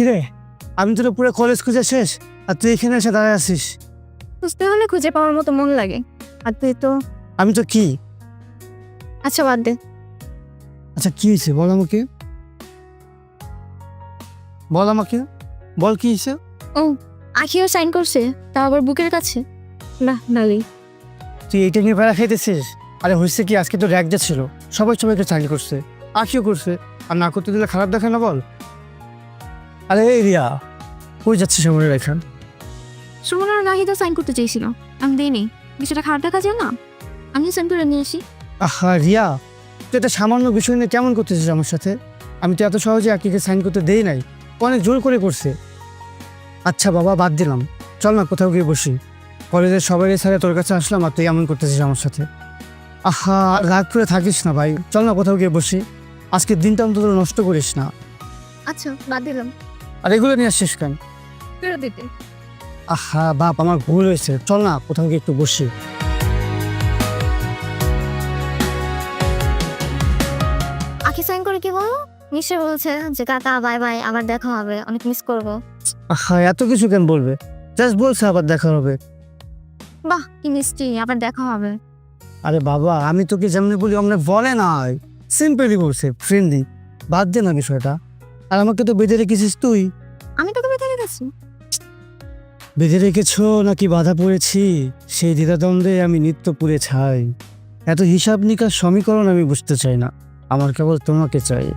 কিরে? আমি তো পুরো কলেজ খুঁজে শেষ আর তুই এখানে এসে দাঁড়ায় আছিস। খুঁজতে হলে খুঁজে পাওয়ার মতো মন লাগে। আর তুই তো? আমি তো কি? আচ্ছা বাদ দে। আচ্ছা কি হয়েছে? বল আমাকে। বল আমাকে। বল কি হয়েছে? ও আখিও সাইন করছে তা আবার বুকের কাছে। না ভালোই। তুই এইটা নিয়ে বেড়া খাইতেছিস? আরে হয়েছে কি? আজকে তো র্যাক ছিল। সবাই সবাইকে চাকরি করছে। আখিও করছে। আর না করতে দিলে খারাপ দেখে না বল? আরে এই রিয়া কই যাচ্ছিস আমার এখান? সুমনার নাহিদা সাইন করতে চেয়েছিল। আমি দিইনি। বিষয়টা খারাপ দেখা যায় না? আমি সাইন করে নিয়ে আসি। আহা রিয়া তুই এটা সামান্য বিষয় নিয়ে কেমন করতেছিস আমার সাথে? আমি তো এত সহজে আকিকে সাইন করতে দেই নাই। অনেক জোর করে করছে। আচ্ছা বাবা বাদ দিলাম। চল না কোথাও গিয়ে বসি। কলেজের সবাই সাথে তোর কাছে আসলাম আর তুই এমন করতেছিস আমার সাথে। আহা রাগ করে থাকিস না ভাই। চল না কোথাও গিয়ে বসি। আজকের দিনটা অন্তত নষ্ট করিস না। আচ্ছা বাদ দিলাম। আর এগুলো নিয়ে আসছিস কেন? ফেরত দিতে। আহা বাপ আমার ভুল হয়েছে। চল না কোথাও গিয়ে একটু বসি। আখি সাইন করে কি বলো? নিশ্চয় বলছে যে কাকা বাই বাই আবার দেখা হবে। অনেক মিস করব। আহা এত কিছু কেন বলবে? জাস্ট বলছে আবার দেখা হবে। বাহ কি মিষ্টি আবার দেখা হবে। আরে বাবা আমি তোকে যেমনি বলি অমনে বলে নাই। সিম্পলি বলছে ফ্রেন্ডলি বাদ দে না বিষয়টা। আর আমাকে তো বেঁধে রেখেছিস তুই। আমি তোকে বেঁধে রেখেছি। বেঁধে রেখেছ নাকি বাধা পড়েছি? সেই দ্বিধাদ্বন্দ্বে আমি নিত্য পুড়ে ছাই। এত হিসাব নিকাশ সমীকরণ আমি বুঝতে চাই না। আমার কেবল তোমাকে চাই।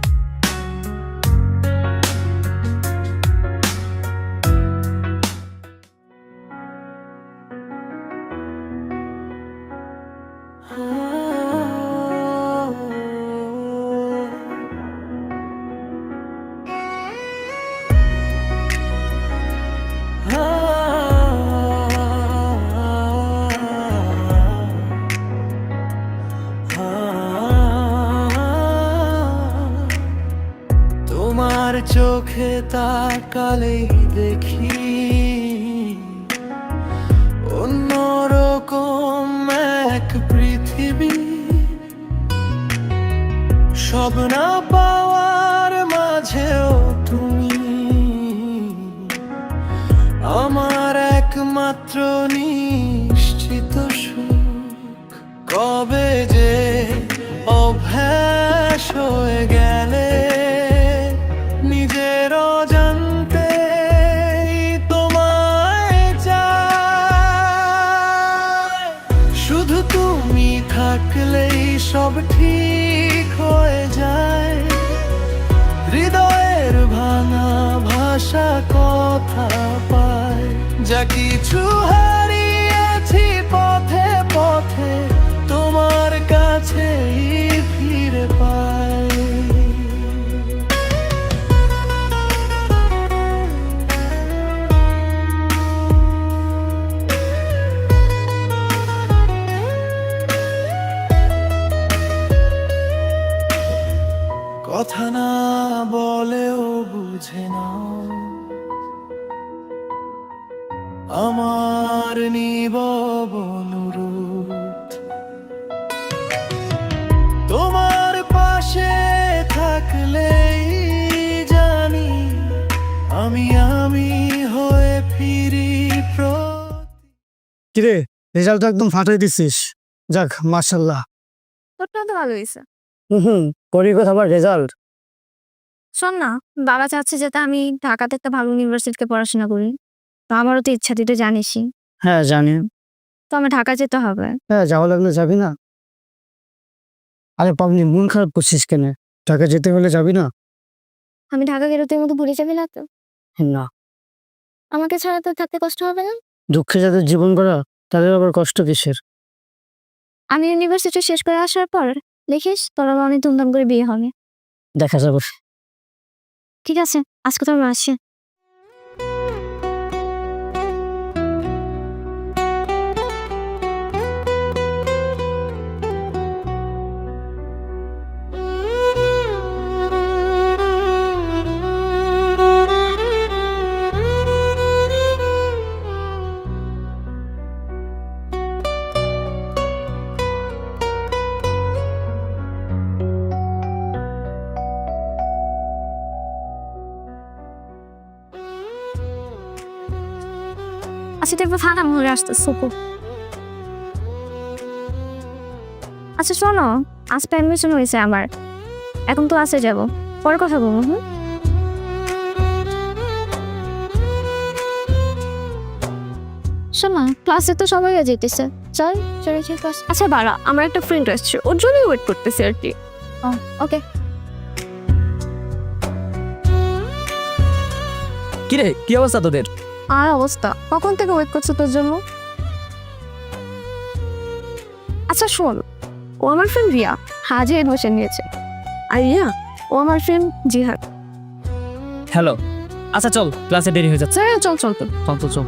তাকালেই দেখি অন্যরকম এক পৃথিবী। সব না পাওয়ার মাঝেও তুমি। আমার একমাত্র নিশ্চিত সুখ। কবে যে অভ্যাস হয়ে গেলে সব ঠিক হয়ে যায়। হৃদয়ের ভাঙা ভাষা কথা পায়। যা কিছু হারিয়েছি কথা না বলেও বুঝে নাও আমার নিবব অনুরোধ তোমার পাশে থাকলেই জানি আমি আমি হয়ে ফিরি প্রতি কিরে রেজাল্ট তো একদম ফাটাই দিছিস। যাক মার্শাল্লাহ তোরটা তো ভালো হয়েছে হুম হুম করি কথা আবার রেজাল্ট। শোন না বাবা চাচ্ছে যাতে আমি ঢাকাতে একটা ভালো ইউনিভার্সিটিতে পড়াশোনা করি। তো আমারও তো ইচ্ছা তুই তো জানিসই। হ্যাঁ জানি। তো আমার ঢাকা যেতে হবে। হ্যাঁ যাওয়া লাগলে যাবি না? আরে পাবনি মন খারাপ করছিস কেন? ঢাকা যেতে হলে যাবি না? আমি ঢাকা গেলে তুই মতো ভুলে যাবি না তো? না। আমাকে ছাড়া তো থাকতে কষ্ট হবে না? দুঃখে যাদের জীবন করা তাদের আবার কষ্ট কিসের? আমি ইউনিভার্সিটি শেষ করে আসার পর দেখিস তোর আবার অনেক ধুমধাম করে বিয়ে হবে। দেখা যাবে। ঠিক আছে আজকে তো আমি আসছি আচ্ছা দেখব ফাঁকা মনে আসতে সুকু আচ্ছা শোনো আজ অ্যাডমিশন হয়েছে আমার। এখন তো আসে যাব। পরে কথা বলব হুম? শোনো ক্লাসে তো সবাই যেতেছে। চল চলে যাই ক্লাস আচ্ছা বাড়া আমার একটা ফ্রেন্ড আসছে। ওর জন্যই ওয়েট করতেছে আর কি। ওকে কিরে কি অবস্থা তোদের? আর অবস্থা। কখন থেকে ওয়েট করছ তোর জন্য? আচ্ছা শোন ও আমার ফ্রেন্ড রিয়া। হাজে এডমিশন নিয়েছে। আর রিয়া ও আমার ফ্রেন্ড জিহাদ। হ্যালো আচ্ছা চল ক্লাসে দেরি হয়ে যাচ্ছে। চল চল চল। তো চল তো চল।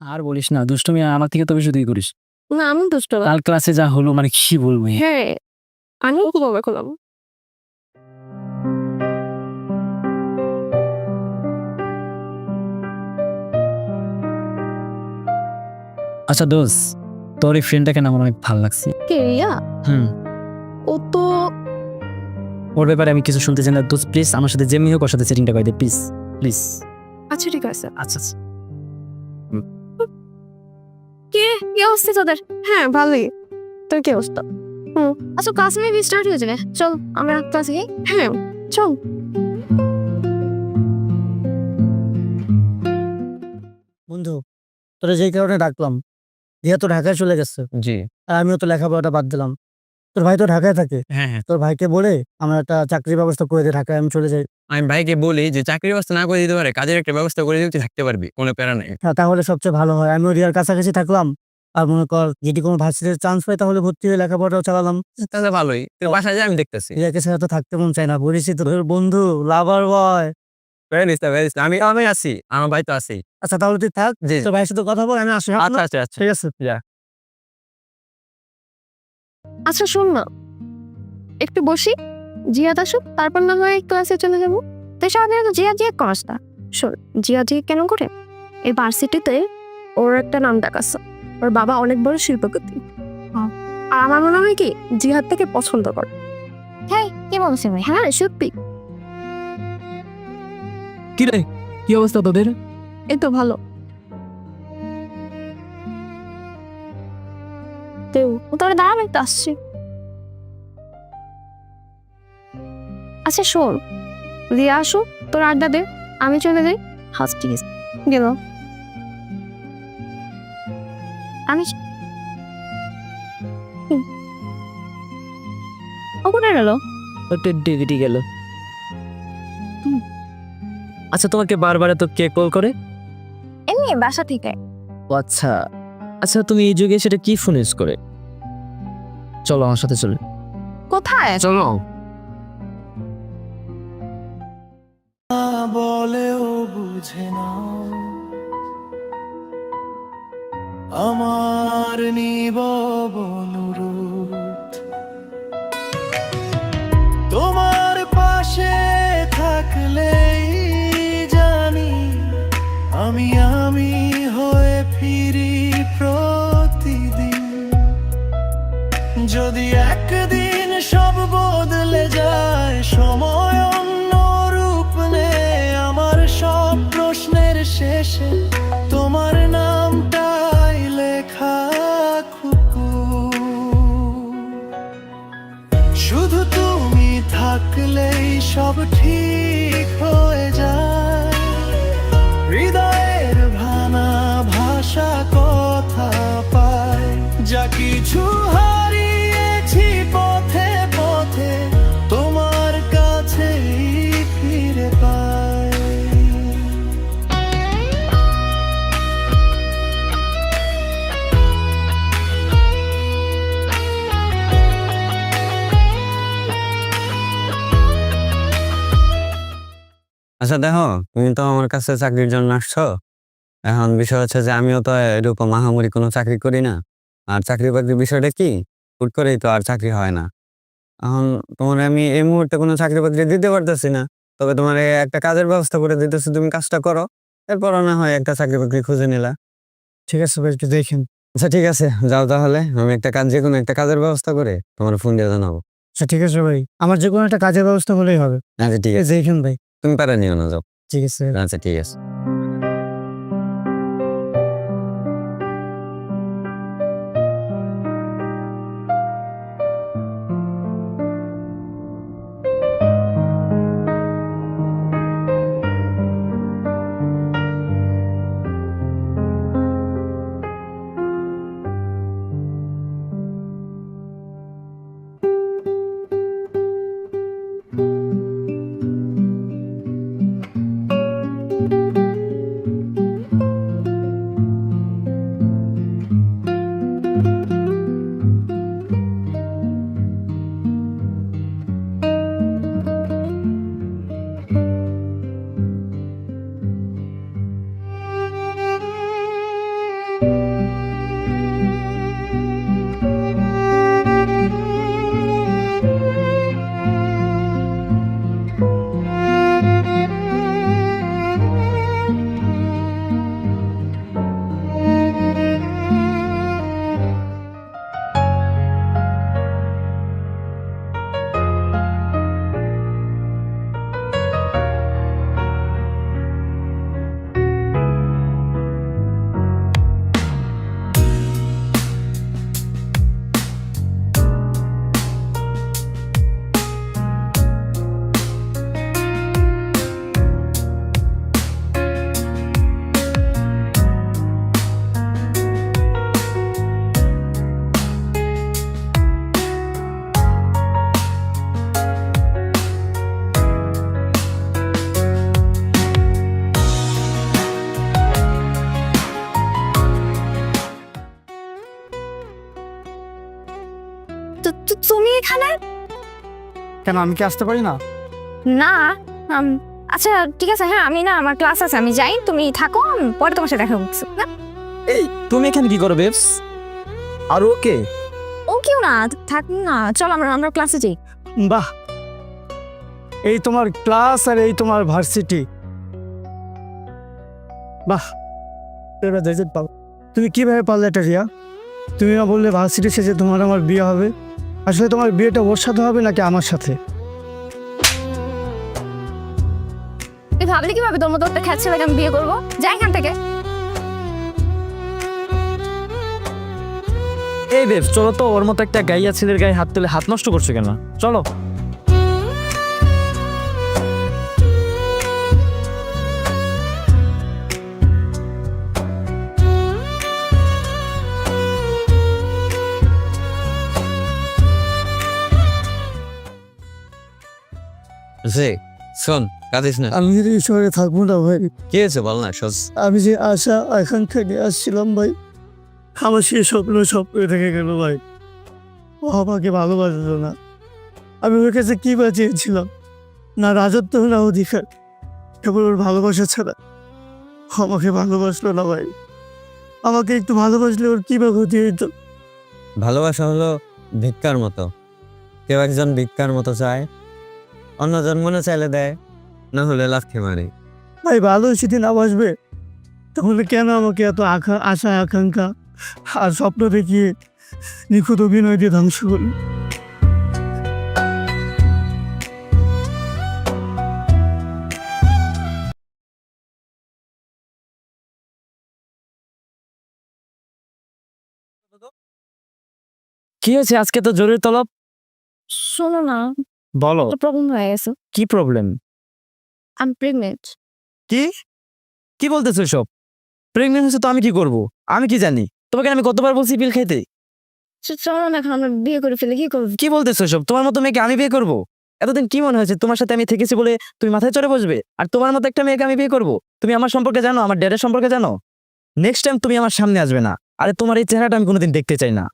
আর বলিস না দুষ্টমি আমার থেকে তো বেশি তুই করিস। না আমি দুষ্ট। কাল ক্লাসে যা হলো মানে কি বলব? হ্যাঁ আমি কবে খোলাম আচ্ছা দোষ তোর এই ফ্রেন্ডটাকে না আমার অনেক ভালো লাগছে। কে রিয়া? হুম। ও তো ওর ব্যাপারে আমি কিছু শুনতে চাই না। দোষ প্লিজ আমার সাথে যেমনি হোক ওর সাথে সেটিংটা করে দে প্লিজ প্লিজ আচ্ছা ঠিক আছে। আচ্ছা আচ্ছা। কে কি অবস্থা তোদের? হ্যাঁ ভালোই। তোর কি অবস্থা? হুম আচ্ছা ক্লাস মেবি স্টার্ট হয়ে যাবে চল আমরা ক্লাসে যাই। হ্যাঁ চল। বন্ধু তোরা যেই কারণে ডাকলাম রিয়া তো ঢাকায় চলে গেছে। জি। আর আমিও তো লেখাপড়াটা বাদ দিলাম। তোর ভাই তো ঢাকায় থাকে। হ্যাঁ হ্যাঁ। তোর ভাইকে বলে আমরা একটা চাকরির ব্যবস্থা করে দিই ঢাকায় আমি চলে যাই। আমি ভাইকে বলি যে চাকরির ব্যবস্থা না করে দিতে পারে কাজের একটা ব্যবস্থা করে দিতে থাকতে পারবি কোনো প্যারা নেই। হ্যাঁ তাহলে সবচেয়ে ভালো হয়। আমিও রিয়ার কাছাকাছি থাকলাম। আর মনে কর যদি কোনো ভার্সিটির চান্স পাই তাহলে ভর্তি হয়ে লেখাপড়াও চালালাম। তাহলে ভালোই। বাসায় যা আমি দেখতেছি। রিয়াকে ছাড়া তো থাকতে মন চায় না। বলেছি তোর বন্ধু লাভার বয় আমি আমি আছি আমার ভাই তো আছি। আচ্ছা তাহলে তুই থাক জি তোর ভাইয়ের সাথে কথা বল আমি আসি হ্যাঁ? আচ্ছা আচ্ছা আচ্ছা। ঠিক আছে। আচ্ছা শোন না। একটু বসি। জিয়াদ আসুক তারপর না হয় ক্লাসে চলে যাব। তাই সাধারণত জিয়া জিয়া করাস না। শোন জিয়া জিয়া কেন করে? এই ভার্সিটিতে ওর একটা নাম ডাক আছে। ওর বাবা অনেক বড় শিল্পপতি। আর আমার মনে হয় কি জিহাদ থেকে পছন্দ করে। হ্যাঁ কি বলছি ভাই? হ্যাঁ সত্যি। কি রে কি অবস্থা তোদের? এই তো ভালো। তোর দাঁড়াবে একটু আসছি। আচ্ছা শোন। রিয়া আসুক তোর আড্ডা দে আমি চলে যাই। ঠিক আছে। গেল। আমি। ও কোথায় গেল? একটু ডিগ্রি গেল। আচ্ছা তোমাকে বারবার তো কে কল করে? এমনি বাসা থেকে। ও আচ্ছা। আচ্ছা তুমি এই যুগে সেটা কি ফোন ইউজ করে? চলো আমার সাথে চলো। কোথায়? চলো। বলেও বুঝে না। আমার নিবনুরূপ যদি একদিন সব বদলে যায়, সময় অন্য রূপ নেয় আমার সব প্রশ্নের শেষে তোমার নামটাই লেখা খুকু শুধু তুমি থাকলেই সব ঠিক হয়ে যায়। হৃদয়ের ভানা ভাষা কথা পায়, যা কিছু হারিয়েছি আচ্ছা দেখো তুমি তো আমার কাছে চাকরির জন্য আসছো। এখন বিষয় হচ্ছে যে আমিও তো এরকম মহামারী কোনো চাকরি করি না। আর চাকরি বাকরির বিষয়টা কি? হুট করেই তো আর চাকরি হয় না। এখন তোমার আমি এই মুহূর্তে কোনো চাকরি বাকরি দিতে পারতেছি না। তবে তোমার একটা কাজের ব্যবস্থা করে দিতেছি তুমি কাজটা করো। এরপর না হয় একটা চাকরি বাকরি খুঁজে নিলা। ঠিক আছে ভাই একটু দেখেন আচ্ছা ঠিক আছে যাও তাহলে। আমি একটা কাজ যে কোনো একটা কাজের ব্যবস্থা করে তোমার ফোন দিয়ে জানাব। আচ্ছা ঠিক আছে ভাই। আমার যে কোনো একটা কাজের ব্যবস্থা হলেই হবে। আচ্ছা ঠিক আছে। দেখেন ভাই। তুমি প্যারা নিও না যাও। ঠিক আছে। আচ্ছা ঠিক আছে। তো কেন? আমি কি আসতে পারি না? না আচ্ছা ঠিক আছে হ্যাঁ আমি না আমার ক্লাস আছে আমি যাই তুমি থাকো আমি পরে তোমার সাথে দেখা করছি না? এই তুমি এখানে কি করো বেবস আর ওকে ও কেউ না থাক না চল আমরা আমরা ক্লাসে যাই। বাহ! এই তোমার ক্লাস আর এই তোমার ভার্সিটি। বাহ! এবার রেজাল্ট পাও। তুমি কীভাবে পারলে এটা রিয়া? তুমি না বললে ভার্সিটি শেষে তোমার আমার বিয়ে হবে? আসলে তোমার বিয়েটা ওর সাথে হবে নাকি আমার সাথে? তুই ভাবলি কীভাবে তোর মতো একটা খ্যাত ছেলেকে আমি বিয়ে করব? যাই এখান থেকে। এই বেশ চলো তো ওর মতো একটা গাইয়া ছেলের গায়ে হাত তুলে হাত নষ্ট করছ কেন? চলো। যে শোন কাঁদিস না। আমি যদি শহরে থাকব না ভাই। কি হয়েছে বল না সোজ আমি যে আশা আকাঙ্ক্ষা নিয়ে আসছিলাম ভাই আমার সেই স্বপ্ন স্বপ্ন থেকে গেল ভাই। ও আমাকে ভালোবাসলো না। আমি ওর কাছে কি বাঁচিয়েছিলাম না রাজত্ব না অধিকার। কেবল ওর ভালোবাসা ছাড়া আমাকে ভালোবাসলো না ভাই। আমাকে একটু ভালোবাসলে ওর কী বা ক্ষতি হইতো? ভালোবাসা হলো ভিক্ষার মতো। কেউ একজন ভিক্ষার মতো চায় অন্যজন মনে চাইলে দেয়। না হলে লাথি মারে। ভাই ভালো সেদিন আবাসবে তাহলে কেন আমাকে এত আখা আশা আকাঙ্ক্ষা আর স্বপ্ন দেখিয়ে নিখুঁত অভিনয় দিয়ে ধ্বংস করল? কি হয়েছে? আজকে তো জরুরি তলব। শোনো না বলো। প্রবলেম হয়ে গেছে। কি প্রবলেম আম প্রেগনেন্ট কি? কি বলতেছো সব প্রেগনেন্ট হচ্ছে তো আমি কি করব? আমি কি জানি? তোমাকে আমি কতবার বলছি পিল খাইতে? চলো না এখন আমরা বিয়ে করে ফেলে কি করব? কি বলতেছো সব তোমার মতো মেয়েকে আমি বিয়ে করব? এতদিন কি মনে হয়েছে? তোমার সাথে আমি থেকেছি বলে তুমি মাথায় চড়ে বসবে? আর তোমার মতো একটা মেয়েকে আমি বিয়ে করব? তুমি আমার সম্পর্কে জানো? আমার ড্যাডের সম্পর্কে জানো? নেক্সট টাইম তুমি আমার সামনে আসবে না। আরে তোমার এই চেহারাটা আমি কোনোদিন দেখতে চাই না।